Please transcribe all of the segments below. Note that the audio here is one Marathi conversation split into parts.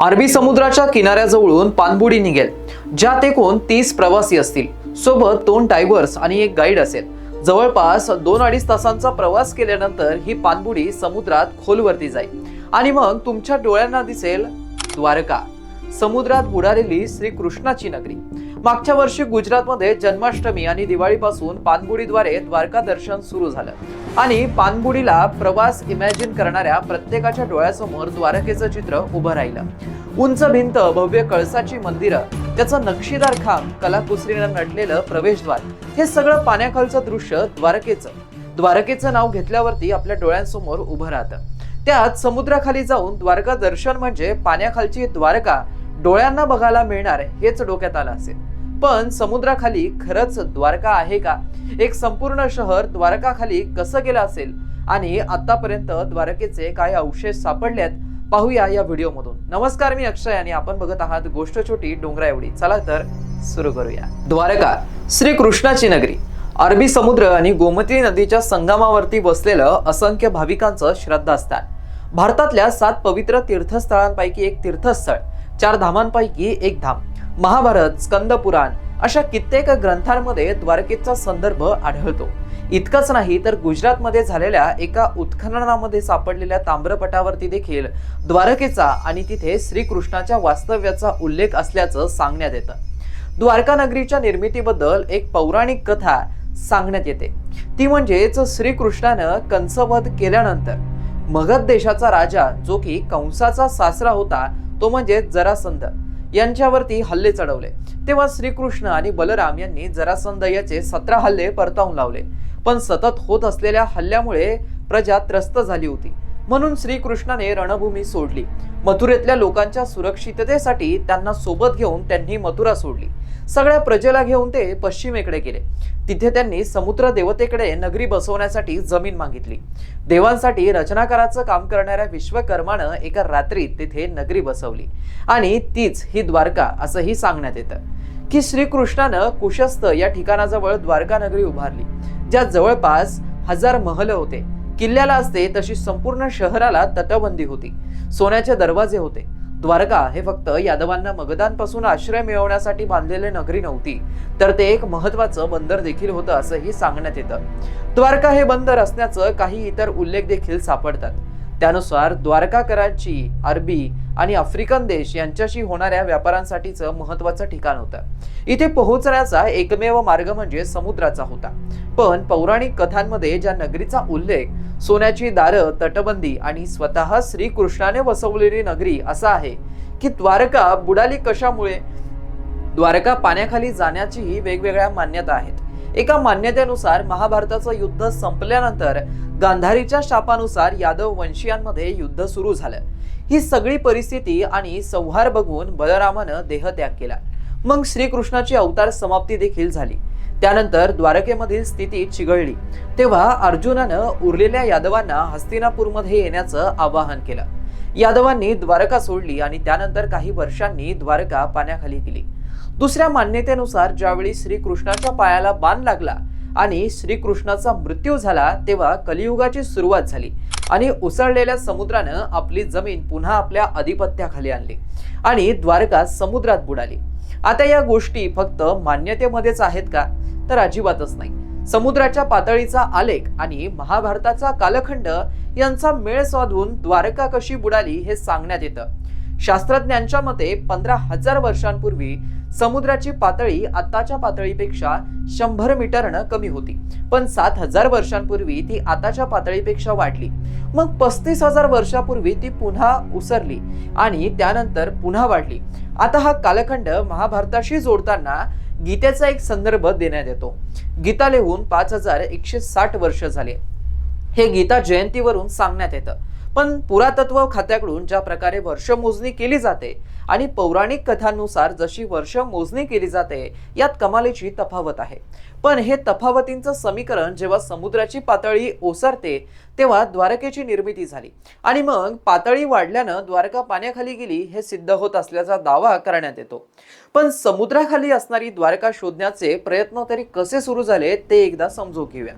अरबी समुद्राच्या किनाऱ्याजवळून पाणबुडी निघेल ज्यात एकूण तीस प्रवासी असतील. सोबत दोन डायव्हर्स आणि एक गाईड असेल. जवळपास दोन अडीच तासांचा प्रवास केल्यानंतर ही पाणबुडी समुद्रात खोलवरती जाईल. आणि मग तुमच्या डोळ्यांना दिसेल द्वारका. समुद्रात बुडालेली श्री कृष्णाची नगरी. मागच्या वर्षी गुजरातमध्ये जन्माष्टमी आणि दिवाळीपासून पानबुडीद्वारे द्वारका दर्शन सुरू झालं. आणि पाणबुडीला प्रवास इमॅजिन करणाऱ्या प्रत्येकाच्या डोळ्यासमोर द्वारकेचं चित्र उभं राहिलं. उंच भिंत भव्य कळसाची मंदिरं त्याचं नक्षीदार खांब कलाकुसरीनं नटलेलं प्रवेशद्वार हे सगळं पाण्याखालचं दृश्य द्वारकेचं. द्वारकेचं नाव घेतल्यावरती आपल्या डोळ्यांसमोर उभं राहतं. त्यात समुद्राखाली जाऊन द्वारका दर्शन म्हणजे पाण्याखालची द्वारका डोळ्यांना बघायला मिळणार हेच डोक्यात आलं असेल. पण समुद्राखाली खरंच द्वारका आहे का? एक संपूर्ण शहर द्वारकाखाली कसं गेलं असेल? आणि आतापर्यंत द्वारकेचे काय अवशेष सापडल्यात पाहूया या व्हिडिओमधून. नमस्कार मी अक्षय आणि आपण बघत आहात गोष्ट छोटी डोंगरा एवढी. चला तर सुरू करूया. द्वारका श्री कृष्णाची नगरी. अरबी समुद्र आणि गोमती नदीच्या संगमावरती बसलेलं असंख्य भाविकांचं श्रद्धास्थान. भारतातल्या सात पवित्र तीर्थस्थळांपैकी एक तीर्थस्थळ. चार धामांपैकी एक धाम. महाभारत स्कंद पुराण अशा कित्येक ग्रंथांमध्ये द्वारकेचा संदर्भ आढळतो. इतकंच नाही तर गुजरातमध्ये झालेल्या एका उत्खननामध्ये सापडलेल्या ताम्रपटावरती देखील द्वारकेचा आणि तिथे श्रीकृष्णाच्या वास्तव्याचा उल्लेख असल्याचं सांगण्यात येतं. द्वारका नगरीच्या निर्मितीबद्दल एक पौराणिक कथा सांगण्यात येते. ती म्हणजेच श्रीकृष्णानं कंसवध केल्यानंतर मगध देशाचा राजा जो की कंसाचा सासरा होता तो म्हणजे जरासंध. यांच्यावरती हल्ले चढवले. तेव्हा श्रीकृष्ण आणि बलराम यांनी जरासंध याचे सतरा हल्ले परतावून लावले. पण सतत होत असलेल्या हल्ल्यामुळे प्रजा त्रस्त झाली होती. म्हणून श्रीकृष्णाने रणभूमी सोडली. मथुरेतल्या लोकांच्या सुरक्षिततेसाठी त्यांना सोबत घेऊन त्यांनी मथुरा सोडली. सगळ्या प्रजेला घेऊन ते पश्चिमेकडे गेले. तिथे त्यांनी समुद्र देवतेकडे नगरी बसवण्यासाठी जमीन मागितली. देवांसाठी रचनाकाराचं काम करणाऱ्या विश्वकर्मानं एका रात्रीत तिथे नगरी बसवली. आणि तीच ही द्वारका असंही सांगण्यात येतं. की श्रीकृष्णानं कुशस्थ या ठिकाणाजवळ द्वारका नगरी उभारली. ज्या जवळपास हजार महल होते. किल्ल्याला असते तशी संपूर्ण शहराला तटबंदी होती. सोन्याचे दरवाजे होते. द्वारका हे फक्त यादवांना मगधांपासून आश्रय मिळवण्यासाठी बांधलेले नगरी नव्हती तर ते एक महत्वाचं बंदर देखील होतं असंही सांगण्यात येतं. द्वारका हे बंदर असण्याचं काही इतर उल्लेख देखील सापडतात. त्यानुसार द्वारकाकरांची अरबी आणि आफ्रिकन देश यांच्याशी होणाऱ्या व्यापारांसाठीचं महत्वाचं ठिकाण होतं. इथे पोहोचण्याचा एकमेव मार्ग म्हणजे समुद्राचा होता. पण पौराणिक कथांमध्ये ज्या नगरीचा उल्लेख सोन्याची दारं तटबंदी आणि स्वतः श्रीकृष्णाने वसवलेली नगरी असा आहे की द्वारका बुडाली कशामुळे द्वारका पाण्याखाली जाण्याचीही वेगवेगळ्या मान्यता आहेत. एका मान्यतेनुसार महाभारताचं युद्ध संपल्यानंतर गांधारीच्या शापानुसार यादव वंशीयांमध्ये युद्ध सुरू झालं. ही सगळी परिस्थिती आणि संहार बघून बलरामानं देहत्याग केला. मग श्रीकृष्णाची अवतार समाप्ती देखील झाली. त्यानंतर द्वारकेमधील स्थिती चिघळली. तेव्हा अर्जुनानं उरलेल्या यादवांना हस्तिनापूरमध्ये येण्याचं आवाहन केलं. यादवांनी द्वारका सोडली आणि त्यानंतर काही वर्षांनी द्वारका पाण्याखाली गेली. दुसऱ्या मान्यतेनुसार ज्यावेळी श्रीकृष्णाच्या पायाला बाण लागला आणि श्रीकृष्णाचा मृत्यू झाला तेव्हा कलियुगाची सुरुवात झाली आणि उसळलेल्या समुद्रानं आपली जमीन पुन्हा आपल्या अधिपत्याखाली आणली आणि द्वारका समुद्रात बुडाली. आता या गोष्टी फक्त मान्यतेमध्येच आहेत का? तर अजिबातच नाही. समुद्राच्या पातळीचा आलेख आणि महाभारताचा कालखंड यांचा मेळ साधून द्वारका कशी बुडाली हे सांगण्यात येतं. शास्त्रज्ञांच्या मते पंधरा हजार वर्षांपूर्वी समुद्राची पातळी आताच्या पातळीपेक्षा शंभर मीटरनं कमी होती. पण सात हजार वर्षांपूर्वी ती आताच्या पातळीपेक्षा वाढली. मग पस्तीस हजार वर्षापूर्वी ती पुन्हा उसरली आणि त्यानंतर पुन्हा वाढली. आता हा कालखंड महाभारताशी जोडताना गीतेचा एक संदर्भ देण्यात येतो. गीता लिहून पाच हजार एकशे साठ वर्ष झाले. हे गीता जयंतीवरून सांगण्यात येतं. पण पुरातत्व खात्याकडून ज्या प्रकारे वर्षमोजणी केली जाते आणि पौराणिक कथांनुसार जशी वर्ष मोजणी केली जाते यात कमालीची तफावत आहे. पण हे तफावतींचं समीकरण जेव्हा समुद्राची पातळी ओसरते तेव्हा द्वारकेची निर्मिती झाली. आणि मग पातळी वाढल्यानं द्वारका पाण्याखाली गेली हे सिद्ध होत असल्याचा दावा करण्यात येतो. पण समुद्राखाली असणारी द्वारका शोधण्याचे प्रयत्न तरी कसे सुरू झाले ते एकदा समजून घेऊया.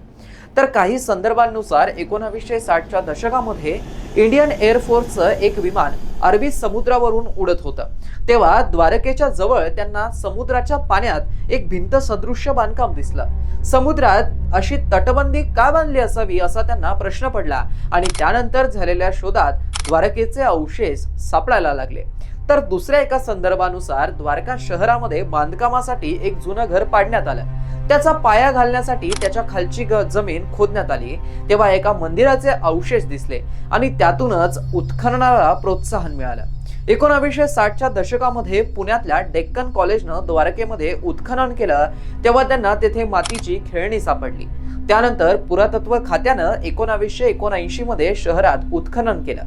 तर काही संदर्भांनुसार एकोणावीसशे साठच्या दशकामध्ये इंडियन एअरफोर्सचं एक विमान अरबी समुद्रावरून उडत होतं. तेव्हा द्वारकेच्या जवळ त्यांना समुद्राच्या पाण्यात एक भिंत सदृश्य बांधकाम दिसलं. समुद्रात अशी तटबंदी का बांधली असावी असा त्यांना प्रश्न पडला आणि त्यानंतर झालेल्या शोधात द्वारकेचे अवशेष सापडायला लागले. तर दुसऱ्या एका संदर्भानुसार द्वारका शहरामध्ये बांधकामासाठी एक जुनं घर पाडण्यात आलं. त्याचा पाया घालण्यासाठी त्याच्या खालची जमीन खोदण्यात आली. तेव्हा एका मंदिराचे अवशेष दिसले आणि त्यातूनच उत्खननाला प्रोत्साहन मिळालं. एकोणावीसशे साठच्या दशकामध्ये पुण्यातल्या डेक्कन कॉलेजनं द्वारकेमध्ये उत्खनन केलं तेव्हा त्यांना तेथे मातीची खेळणी सापडली. त्यानंतर पुरातत्व खात्यानं एकोणावीसशे एकोणऐंशी मध्ये शहरात उत्खनन केलं.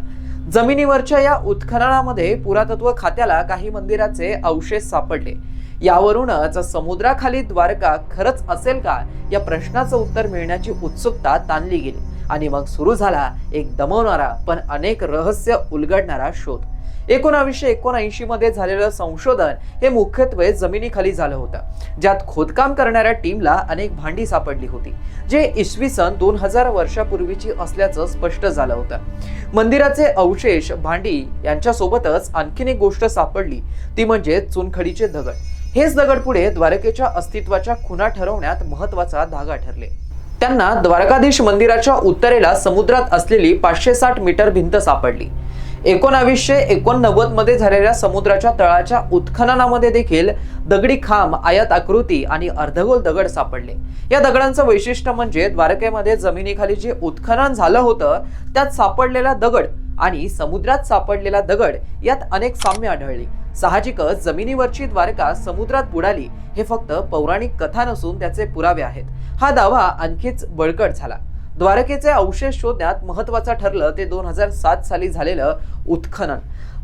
जमिनीवरच्या या उत्खननामध्ये पुरातत्व खात्याला काही मंदिराचे अवशेष सापडले. यावरूनच समुद्राखाली द्वारका खरंच असेल का या प्रश्नाचं उत्तर मिळण्याची उत्सुकता ताणली गेली. आणि मग सुरू झाला एक दमवणारा पण अनेक रहस्य उलगडणारा शोध. एकोणावीसशे एकोणऐंशी मध्ये झालेलं संशोधन हे मुख्यत्वे जमिनीखाली झालं होतं. ज्यात खोदकाम करणाऱ्या टीमला अनेक भांडी सापडली होती जे इसवी सन दोन हजार वर्षापूर्वीची असल्याचं स्पष्ट झालं होतं. मंदिराचे अवशेष भांडी यांच्यासोबतच आणखीन एक गोष्ट सापडली ती म्हणजे चुनखडीचे दगड. हेच दगड पुढे द्वारकेच्या अस्तित्वाच्या खुणा ठरवण्यात महत्त्वाचा धागा ठरले. त्यांना द्वारकाधीश मंदिराच्या उत्तरेला समुद्रात असलेली पाचशे साठ मीटर भिंत सापडली. एकोणावीसशे एकोणनव्वदमध्ये झालेल्या समुद्राच्या तळाच्या उत्खननामध्ये देखील दगडी खांब आयत आकृती आणि अर्धगोल दगड सापडले. या दगडांचं वैशिष्ट्य म्हणजे द्वारकेमध्ये जमिनीखाली जे उत्खनन झालं होतं त्यात सापडलेला दगड आणि समुद्रात सापडलेला दगड यात अनेक साम्य आढळली. साहजिकच जमिनीवरची द्वारका समुद्रात बुडाली हे फक्त पौराणिक कथा नसून त्याचे पुरावे आहेत. हा दावा आणखीच बळकट झाला. द्वारकेचे अवशेष शोधण्यात महत्वाचं ठरलं ते दोन हजार सात साली झालेलं उत्खनन.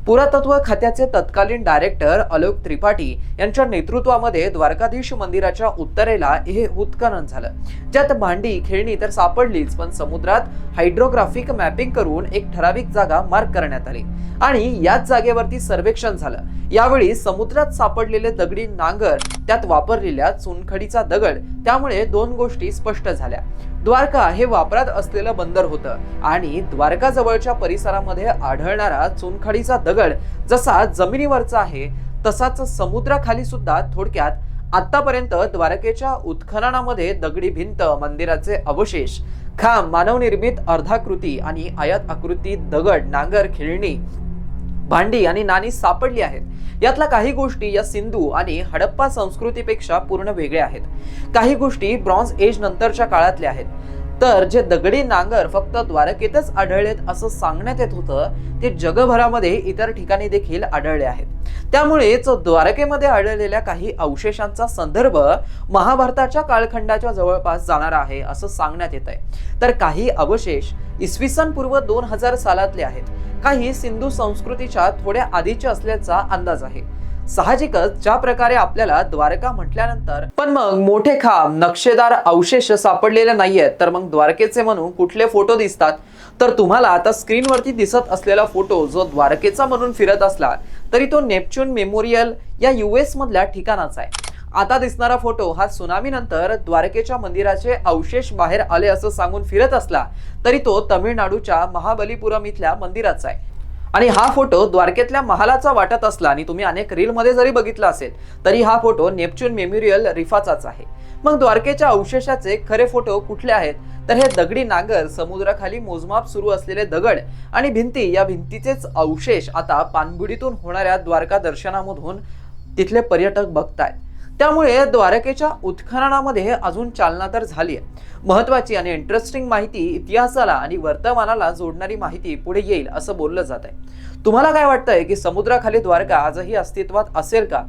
पुरातत्व खात्याचे तत्कालीन डायरेक्टर अलोक त्रिपाठी यांच्या नेतृत्वामध्ये द्वारकाधीश मंदिराच्या उत्तरेला हे उत्खनन झालं. ज्यात भांडी खेळणी तर सापडलीच पण समुद्रात हायड्रोग्राफिक मॅपिंग करून एक ठराविक जागा मार्क करण्यात आली. आणि याच जागेवरती सर्वेक्षण झालं. यावेळी समुद्रात सापडलेले दगडी नांगर त्यात वापरलेल्या चुनखडीचा दगड त्यामुळे दोन गोष्टी स्पष्ट झाल्या. द्वारका हे वापरात असलेलं बंदर होतं. आणि द्वारकाजवळच्या परिसरामध्ये आढळणारा चुनखडीचा दगड जसा जमिनीवरचा आहे तसाच समुद्राखाली सुद्धा थोडक्यात आतापर्यंत द्वारकेच्या उत्खननामध्ये दगडी भिंत मंदिराचे अवशेष खांब मानवनिर्मित अर्धाकृती आणि आयत आकृती दगड नांगर खेळणी भांडी आणि नाणी सापडली आहेत. यातल्या काही गोष्टी या सिंधू आणि हडप्पा संस्कृतीपेक्षा पूर्ण वेगळ्या आहेत. काही गोष्टी ब्रॉन्झ एज नंतरच्या काळातल्या आहेत. तर जे दगडी नांगर फक्त द्वारकेतच आढळलेत असं सांगण्यात येत होतं ते जगभरामध्ये इतर ठिकाणी देखील आढळले आहेत. त्यामुळेच द्वारकेमध्ये आढळलेल्या काही अवशेषांचा संदर्भ महाभारताच्या कालखंडाच्या जवळपास जाणार आहे असं सांगण्यात येत आहे तर काही अवशेष इसवी सन पूर्व दोन हजार सालातले आहेत. काही सिंधू संस्कृतीच्या थोड्या आधीचे असल्याचा अंदाज आहे. साहजिकच ज्या प्रकारे आपल्याला द्वारका म्हटल्यानंतर पण मग मोठे खांब नक्षेदार अवशेष सापडलेले नाहीयेत तर मग द्वारकेचे म्हणून कुठले फोटो दिसतात? तर तुम्हाला आता स्क्रीनवरती दिसत असलेला फोटो जो द्वारकेचा म्हणून फिरत असला तरी तो नेपच्यून मेमोरियल या युएस मधल्या ठिकाणाचा आहे. आता दिसणारा फोटो हा सुनामी नंतर द्वारकेच्या मंदिराचे अवशेष बाहेर आले असं सांगून फिरत असला तरी तो तमिळनाडूच्या महाबलीपुरम इथल्या मंदिराचा आहे. आणि हा फोटो द्वारकेतल्या महालाचा वाटत असला आणि तुम्ही अनेक रीलमध्ये जरी बघितला असेल तरी हा फोटो नेपच्यून मेमोरियल रिफाचाच आहे. मग द्वारकेच्या अवशेषाचे खरे फोटो कुठले आहेत? तर हे दगडी नागर समुद्राखाली मोजमाप सुरू असलेले दगड आणि भिंती या भिंतीचेच अवशेष आता पाणबुडीतून होणाऱ्या द्वारका दर्शनामधून तिथले पर्यटक बघतायत. त्यामुळे द्वारकेच्या उत्खननामध्ये अजून चालना तर झाली आहे महत्वाची आणि इंटरेस्टिंग माहिती इतिहासाला आणि वर्तमानाला जोडणारी माहिती पुढे येईल असं बोललं जात आहे तुम्हाला काय वाटतंय की समुद्राखाली द्वारका आजही अस्तित्वात असेल का?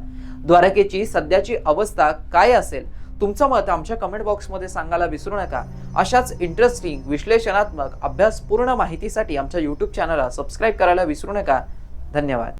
द्वारकेची सध्याची अवस्था काय असेल? तुमचं मत आमच्या कमेंट बॉक्समध्ये सांगायला विसरू नका. अशाच इंटरेस्टिंग विश्लेषणात्मक अभ्यासपूर्ण माहितीसाठी आमच्या यूट्यूब चॅनलला सबस्क्राईब करायला विसरू नका. धन्यवाद.